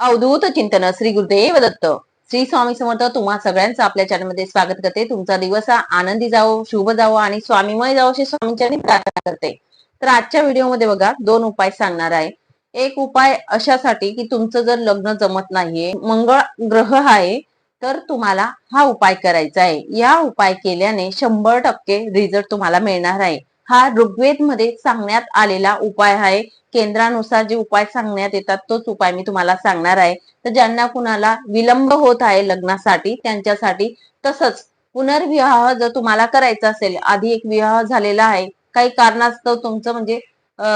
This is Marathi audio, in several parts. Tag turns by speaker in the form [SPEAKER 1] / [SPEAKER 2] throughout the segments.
[SPEAKER 1] अवधूत चिंतन श्री गुरुदेव दत्त श्री स्वामी समर्थ तुम्हा सगळ्यांचं आपल्या चॅनलमध्ये स्वागत करते. तुमचा दिवस हा आनंदी जावो शुभ जावो आणि स्वामीमय जावो अशी स्वामींच्या प्रार्थना करते. तर आजच्या व्हिडिओमध्ये बघा दोन उपाय सांगणार आहे. एक उपाय अशासाठी की तुमचं जर लग्न जमत नाहीये मंगळ ग्रह आहे तर तुम्हाला हा उपाय करायचा आहे. या उपाय केल्याने शंभर टक्के रिझल्ट तुम्हाला मिळणार आहे. हा ऋग्वेदमध्ये सांगण्यात आलेला उपाय आहे. केंद्रानुसार जे उपाय सांगण्यात येतात तोच उपाय मी तुम्हाला सांगणार आहे. तर ज्यांना कुणाला विलंब होत आहे लग्नासाठी त्यांच्यासाठी तसंच पुनर्विवाह जर तुम्हाला करायचा असेल आधी एक विवाह झालेला आहे काही कारणास्तव तुमचं म्हणजे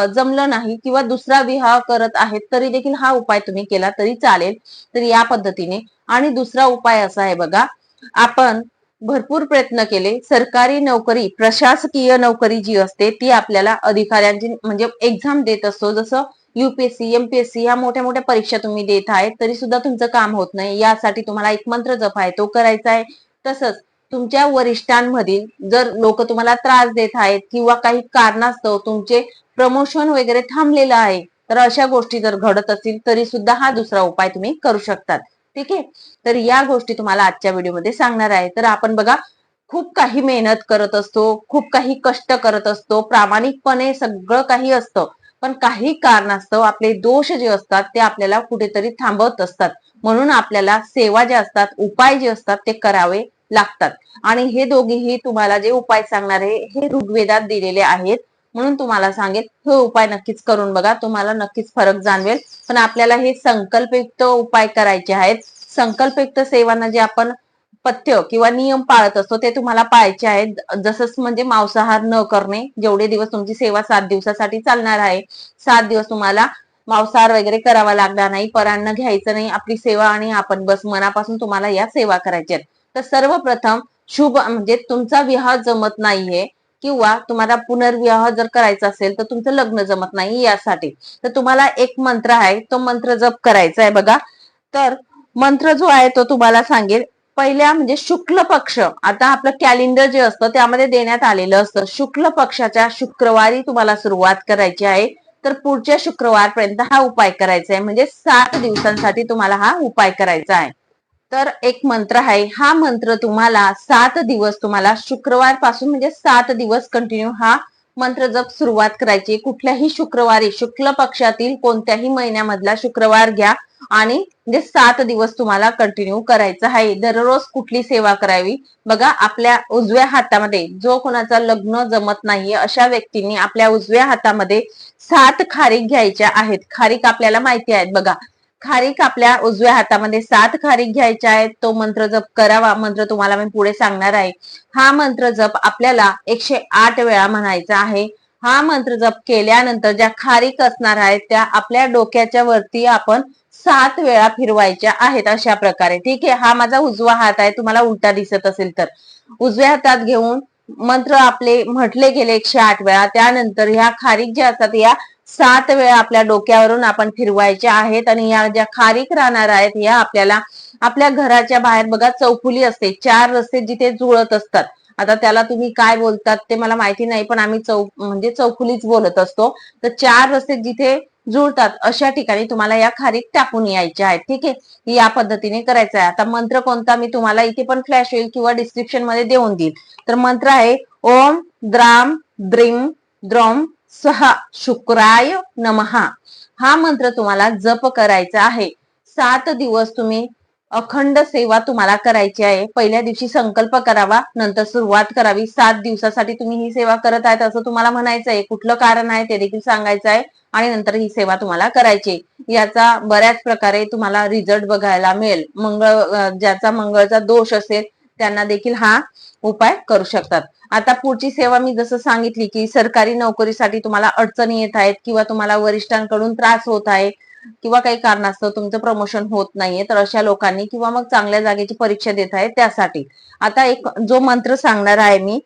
[SPEAKER 1] जमलं नाही किंवा दुसरा विवाह करत आहेत तरी देखील हा उपाय तुम्ही केला तरी चालेल. तर या पद्धतीने. आणि दुसरा उपाय असा आहे बघा आपण भरपूर प्रयत्न केले. सरकारी नोकरी प्रशासकीय नोकरी जी असते ती आपल्याला अधिकाऱ्यांची म्हणजे एक्झाम देत असतो. जसं युपीएससी एमपीएससी या मोठ्या मोठ्या परीक्षा तुम्ही देत आहे तरी सुद्धा तुमचं काम होत नाही. यासाठी तुम्हाला एक मंत्र जप आहे. तो करायचा आहे. तसंच तुमच्या वरिष्ठांमधील जर लोक तुम्हाला त्रास देत आहेत किंवा काही कारणास्तव तुमचे प्रमोशन वगैरे थांबलेलं आहे तर अशा गोष्टी जर घडत असतील तरी सुद्धा हा दुसरा उपाय तुम्ही करू शकतात. ठीक आहे? तर या गोष्टी तुम्हाला आजच्या व्हिडिओमध्ये सांगणार आहे. तर आपण बघा खूप काही मेहनत करत असतो खूप काही कष्ट करत असतो प्रामाणिकपणे सगळं काही असतं. पण काही कारणास्तव आपले दोष जे असतात ते आपल्याला कुठेतरी थांबवत असतात. म्हणून आपल्याला सेवा ज्या असतात उपाय जे असतात ते करावे लागतात. आणि हे दोघेही तुम्हाला जे उपाय सांगणार आहे हे ऋग्वेदात दिलेले आहेत. म्हणून तुम्हाला सांगेल हे उपाय नक्कीच करून बघा तुम्हाला नक्कीच फरक जाणवेल. पण आपल्याला हे संकल्पयुक्त उपाय करायचे आहेत. संकल्पयुक्त सेवांना जे आपण पथ्य किंवा नियम पाळत असतो ते तुम्हाला पाळायचे आहेत. जसंच म्हणजे मांसाहार न करणे जेवढे दिवस तुमची सेवा सात दिवसासाठी चालणार आहे सात दिवस तुम्हाला मांसाहार वगैरे करावा लागणार नाही परांना घ्यायचं नाही आपली सेवा आणि आपण बस मनापासून तुम्हाला या सेवा करायच्या आहेत. तर सर्वप्रथम शुभ म्हणजे तुमचा विवाह जमत नाहीये. किंवा तुम्हाला पुनर्विवाह जर करायचा असेल तर तुमचं लग्न जमत नाही यासाठी. तर तुम्हाला एक मंत्र आहे तो मंत्र जप करायचा आहे बघा. तर मंत्र जो आहे तो तुम्हाला सांगेल पहिल्या म्हणजे शुक्ल पक्ष. आता आपलं कॅलेंडर जे असतं त्यामध्ये देण्यात आलेलं असतं. शुक्ल पक्षाच्या शुक्रवारी तुम्हाला सुरुवात करायची आहे. तर पुढच्या शुक्रवारपर्यंत हा उपाय करायचा आहे. म्हणजे सात दिवसांसाठी तुम्हाला हा उपाय करायचा आहे. तर एक मंत्र आहे. हा मंत्र तुम्हाला सात दिवस तुम्हाला शुक्रवारपासून म्हणजे सात दिवस कंटिन्यू हा मंत्र जप सुरुवात करायची. कुठल्याही शुक्रवारी शुक्ल पक्षातील कोणत्याही महिन्यामधला शुक्रवार घ्या आणि म्हणजे सात दिवस तुम्हाला कंटिन्यू करायचं आहे. दररोज कुठली सेवा करावी? बघा आपल्या उजव्या हातामध्ये जो कोणाचा लग्न जमत नाहीये अशा व्यक्तींनी आपल्या उजव्या हातामध्ये सात खारीक घ्यायच्या आहेत. खारीक आपल्याला माहिती आहेत बघा. खारीक आपल्या उजव्या हातामध्ये सात खारीक घ्यायच्या आहेत. तो मंत्र जप करावा. मंत्र तुम्हाला मी पुढे सांगणार आहे. हा मंत्र जप आपल्याला एकशे आठ वेळा म्हणायचा आहे. हा मंत्र जप केल्यानंतर ज्या खारीक असणार आहेत त्या आपल्या डोक्याच्या वरती आपण सात वेळा फिरवायच्या आहेत अशा प्रकारे. ठीक आहे? हा माझा उजवा हात आहे. तुम्हाला उलटा दिसत असेल तर. उजव्या हातात घेऊन मंत्र आपले म्हटले गेले एकशे आठ वेळा. त्यानंतर ह्या खारीक ज्या असतात या सात वेळा आपल्या डोक्यावरून आपण फिरवायच्या आहेत आणि या ज्या खारीक राहणार आहेत या आपल्याला आपल्या घराच्या बाहेर बघा चौफुली असते चार रस्ते जिथे जुळत असतात. आता त्याला तुम्ही काय बोलतात ते मला माहिती नाही पण आम्ही चौ म्हणजे चौफुलीच बोलत असतो. तर चार रस्ते जिथे जुळतात अशा ठिकाणी तुम्हाला या खारीक टाकून यायच्या आहेत. ठीक आहे? या पद्धतीने करायचं आहे. आता मंत्र कोणता मी तुम्हाला इथे पण फ्लॅश होईल किंवा डिस्क्रिप्शनमध्ये देऊन देईल. तर मंत्र आहे ओम द्राम द्रिम द्रम सहा शुक्राय नमहा हा मंत्र तुम्हाला जप करायचा आहे. सात दिवस तुम्ही अखंड सेवा तुम्हाला करायची आहे. पहिल्या दिवशी संकल्प करावा नंतर सुरुवात करावी. सात दिवसासाठी तुम्ही ही सेवा करत आहेत असं तुम्हाला म्हणायचं आहे. कुठलं कारण आहे ते देखील सांगायचं आहे. आणि नंतर ही सेवा तुम्हाला करायची याचा बऱ्याच प्रकारे तुम्हाला रिझल्ट बघायला मिळेल. मंगळ ज्याचा मंगळचा दोष असेल त्यांना देखील हा उपाय करू शकतात. आता पुढची सेवा मी जसं सांगितली की सरकारी नोकरीसाठी तुम्हाला अडचणी येत आहेत किंवा तुम्हाला वरिष्ठांकडून त्रास होत आहे किंवा काही कारणास्तव तुमचं प्रमोशन होत नाहीये तर अशा लोकांनी किंवा मग चांगल्या जागेची परीक्षा देत आहे त्यासाठी. आता एक जो मंत्र सांगणार आहे मी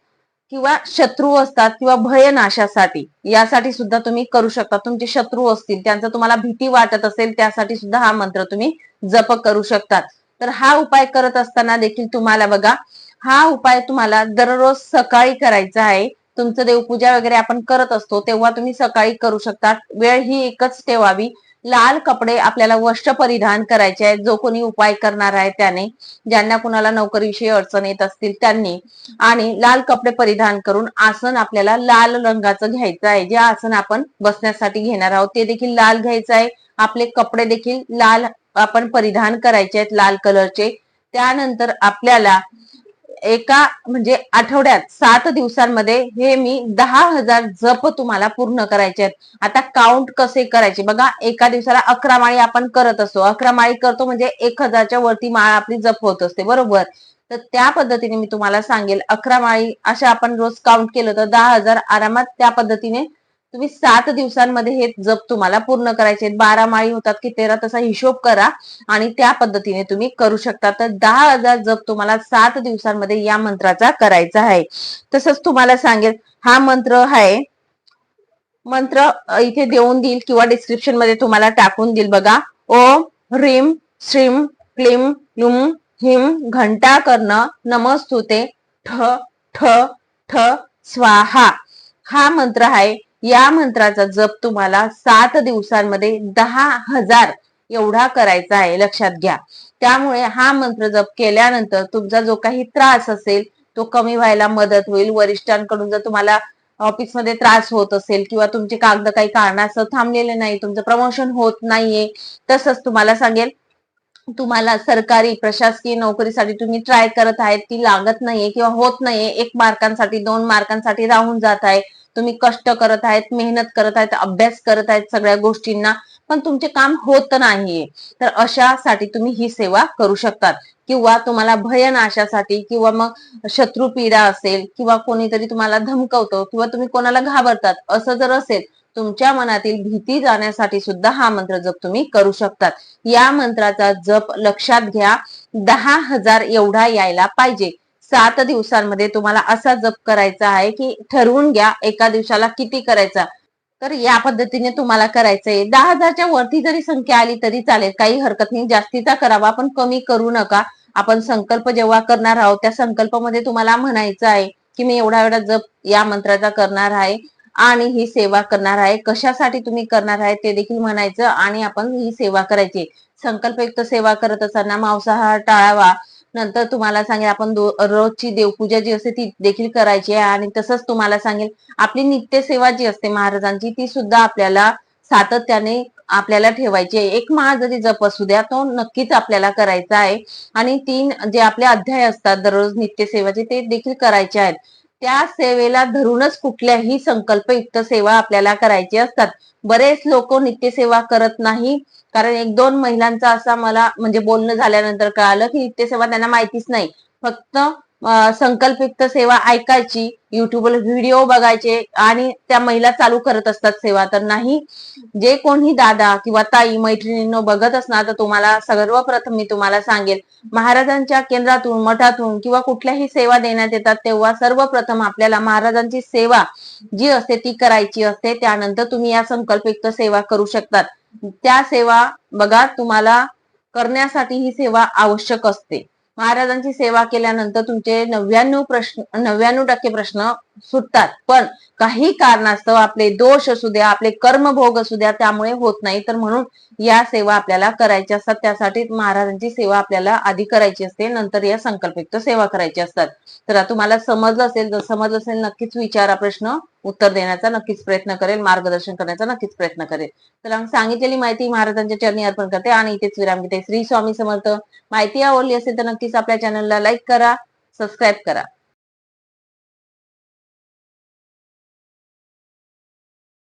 [SPEAKER 1] किंवा शत्रू असतात किंवा भयनाशासाठी यासाठी सुद्धा तुम्ही करू शकता. तुमचे शत्रू असतील त्यांचा तुम्हाला भीती वाटत असेल त्यासाठी सुद्धा हा मंत्र तुम्ही जप करू शकतात. तर हा उपाय करत असताना देखील तुम्हाला बघा हा उपाय तुम्हाला दररोज सकाळी करायचा आहे. तुमचं देवपूजा वगैरे आपण करत असतो तेव्हा तुम्ही सकाळी करू शकता. वेळ ही एकच ठेवावी. लाल कपडे आपल्याला वस्त्र परिधान करायचे आहेत. जो कोणी उपाय करणार आहे त्याने ज्यांना कुणाला नोकरीविषयी अडचण येत असतील त्यांनी. आणि लाल कपडे परिधान करून आसन आपल्याला लाल रंगाचं घ्यायचं आहे. जे आसन आपण बसण्यासाठी घेणार आहोत ते देखील लाल घ्यायचं आहे. आपले कपडे देखील लाल आपण परिधान करायचे आहेत लाल कलरचे. त्यानंतर आपल्याला एका म्हणजे आठवड्यात सात दिवसांमध्ये हे मी दहा हजार जप तुम्हाला पूर्ण करायचे आहेत. आता काउंट कसे करायचे? बघा एका दिवसाला अकरा माळी आपण करत असतो. अकरा माळी करतो म्हणजे एक हजारच्या वरती माळ आपली जप होत असते. बरोबर? तर त्या पद्धतीने मी तुम्हाला सांगेल अकरा माळी अशा आपण रोज काउंट केलं तर दहा हजार आरामात त्या पद्धतीने तुम्ही सात दिवसांमध्ये हे जप तुम्हाला पूर्ण करायचे. बारा माळी होतात की तेरा तसा हिशोब करा आणि त्या पद्धतीने तुम्ही करू शकता. तर दहा हजार जप तुम्हाला सात दिवसांमध्ये या मंत्राचा करायचा आहे. तसंच तुम्हाला सांगेल हा मंत्र आहे. मंत्र इथे देऊन देईल किंवा डिस्क्रिप्शनमध्ये तुम्हाला टाकून देईल बघा. ओम ह्रीम श्रीम क्लीम लुम हिम घंटा कर्ण नमस्तुते ठ ठ ठ स्वाहा. हा मंत्र आहे. या मंत्राचा जप तुम्हाला सात दिवसांमध्ये दहा हजार एवढा करायचा आहे. लक्षात घ्या. त्यामुळे हा मंत्र जप केल्यानंतर तुमचा जो काही त्रास असेल तो कमी व्हायला मदत होईल. वरिष्ठांकडून जर तुम्हाला ऑफिसमध्ये त्रास होत असेल किंवा तुमचे कागद काही कारणास्तव थांबलेले नाही तुमचं प्रमोशन होत नाहीये तसंच तुम्हाला सांगेल तुम्हाला सरकारी प्रशासकीय नोकरीसाठी तुम्ही ट्राय करत आहेत ती लागत नाहीये किंवा होत नाहीये. एक मार्कांसाठी दोन मार्कांसाठी राहून जात आहे. तुम्ही कष्ट करत आहेत मेहनत करत आहेत अभ्यास करत आहेत सगळ्या गोष्टींना पण तुमचे काम होत नाहीये. तर अशासाठी तुम्ही ही सेवा करू शकतात. किंवा तुम्हाला भयनाशासाठी किंवा मग शत्रू पीडा असेल किंवा कोणीतरी तुम्हाला धमकवतो किंवा तुम्ही कोणाला घाबरतात असं जर असेल तुमच्या मनातील भीती जाण्यासाठी सुद्धा हा मंत्र जप तुम्ही करू शकतात. या मंत्राचा जप लक्षात घ्या. दहा हजार एवढा यायला पाहिजे. सात दिवसांमध्ये तुम्हाला असा जप करायचा आहे की ठरवून घ्या एका दिवसाला किती करायचा. तर या पद्धतीने तुम्हाला करायचंय दहा हजारच्या वरती जरी संख्या आली तरी चालेल. काही हरकत नाही. जास्तीचा करावा पण कमी करू नका. आपण संकल्प जेव्हा करणार आहोत त्या संकल्पामध्ये तुम्हाला म्हणायचं आहे की मी एवढा एवढा जप या मंत्राचा करणार आहे आणि ही सेवा करणार आहे. कशासाठी तुम्ही करणार आहे ते देखील म्हणायचं आणि आपण ही सेवा करायची. संकल्पयुक्त सेवा करत असताना मांसाहार टाळावा. नंतर तुम्हाला सांगेल आपण रोजची देवपूजा जी असते ती देखील करायची आहे आणि तसंच तुम्हाला सांगेल आपली नित्यसेवा जी असते महाराजांची ती सुद्धा आपल्याला सातत्याने आपल्याला ठेवायची आहे. एक महा जरी जप असू द्या तो नक्कीच आपल्याला करायचा आहे. आणि तीन जे आपले अध्याय असतात दररोज नित्यसेवाचे ते देखील करायचे आहेत. त्या सेवेला धरूनच कुठल्याही संकल्पयुक्त सेवा आपल्याला करायची असतात. बरेच लोक नित्यसेवा करत नाही. कारण एक दोन महिलांचा असा मला म्हणजे बोलणं झाल्यानंतर कळालं की नित्यसेवा त्यांना माहितीच नाही. फक्त संकल्पित सेवा ऐकायची युट्यूबवर व्हिडिओ बघायचे आणि त्या महिला चालू करत असतात सेवा. तर नाही जे कोणी दादा किंवा ताई मैत्रिणींनो बघत असणार तर तुम्हाला सर्वप्रथम मी तुम्हाला सांगेल महाराजांच्या केंद्रातून मठातून किंवा कुठल्याही सेवा देण्यात येतात तेव्हा सर्वप्रथम आपल्याला महाराजांची सेवा जी असते ती करायची असते. त्यानंतर तुम्ही या संकल्पित सेवा करू शकतात. त्या सेवा बघा तुम्हाला करण्यासाठी ही सेवा आवश्यक असते. महाराजांची सेवा केल्यानंतर तुमचे नव्याण्णव प्रश्न नव्याण्णव टक्के प्रश्न सुटतात. पण काही कारणास्तव आपले दोष असू द्या आपले कर्मभोग असू द्या त्यामुळे होत नाही. तर म्हणून या सेवा आपल्याला करायच्या असतात. त्यासाठी महाराजांची सेवा आपल्याला आधी करायची असते. नंतर या संकल्पयुक्त सेवा करायची असतात. तर तुम्हाला समजलं असेल जर समजलं असेल नक्कीच विचारा प्रश्न. उत्तर देण्याचा नक्कीच प्रयत्न करेल. मार्गदर्शन करण्याचा नक्कीच प्रयत्न करेल. तर सांगितलेली माहिती महाराजांच्या चरणी अर्पण करते. आणि इथेच विराम घेते. श्री स्वामी समर्थ. माहिती आवडली असेल तर नक्कीच आपल्या चॅनलला लाईक करा सबस्क्राईब करा.